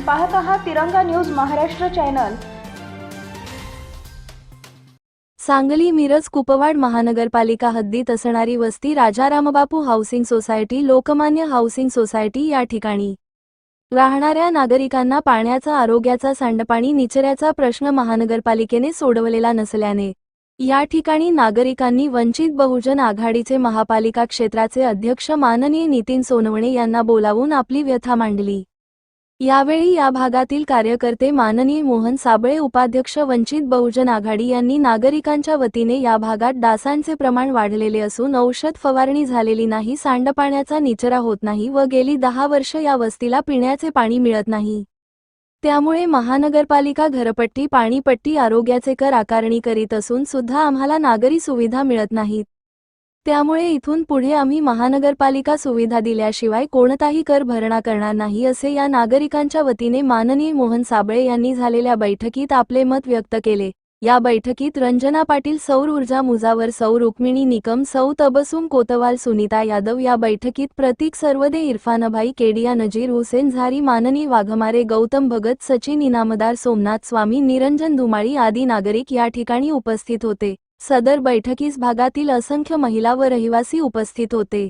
पाहत आहात Tiranga news Maharashtra channel. Sangli Miraj Kupwad महानगरपालिका हद्दीत असणारी वस्ती Rajarambapu housing society Lokmanya housing society या ठिकाणी. राहणाऱ्या नागरिकांना पाण्याचा आरोग्याचा सांडपाणी निचऱ्याचा प्रश्न महानगरपालिकेने सोडवलेला नसल्याने या ठिकाणी नागरिकांनी वंचित बहुजन आघाडीचे महापालिका क्षेत्राचे अध्यक्ष माननीय नितीन सोनवणे यांना बोलावून आपली व्यथा मांडली. यावेळी या भागातील कार्यकर्ते माननीय मोहन साबळे उपाध्यक्ष वंचित बहुजन आघाडी यांनी नागरिकांच्या वतीने या भागात डासांचे प्रमाण वाढलेले असून औषध फवारणी झालेली नाही सांडपाण्याचा निचरा होत नाही व गेली दहा वर्ष या वस्तीला पिण्याचे पाणी मिळत नाही. त्यामुळे महानगरपालिका घरपट्टी पाणीपट्टी आरोग्याचे कर आकारणी करीत असून सुद्धा आम्हाला नागरी सुविधा मिळत नाहीत. त्यामुळे इथून पुढे आम्ही महानगरपालिका सुविधा दिल्याशिवाय कोणताही कर भरणा करणार नाही असे या नागरिकांच्या वतीने माननीय मोहन साबळे यांनी झालेल्या बैठकीत आपले मत व्यक्त केले. या बैठकीत रंजना पाटील सौर ऊर्जा मुजावर सौ रुक्मिणी निकम सौ तबसुम कोतवाल सुनीता यादव या बैठकीत प्रतीक सर्वदे इरफानभाई केडिया नजीर हुसेन झारी माननीय वाघमारे गौतम भगत सचिन इनामदार सोमनाथ स्वामी निरंजन धुमाळी आदी नागरिक या ठिकाणी उपस्थित होते. सदर बैठकीस भागातील असंख्य महिला व रहिवासी उपस्थित होते.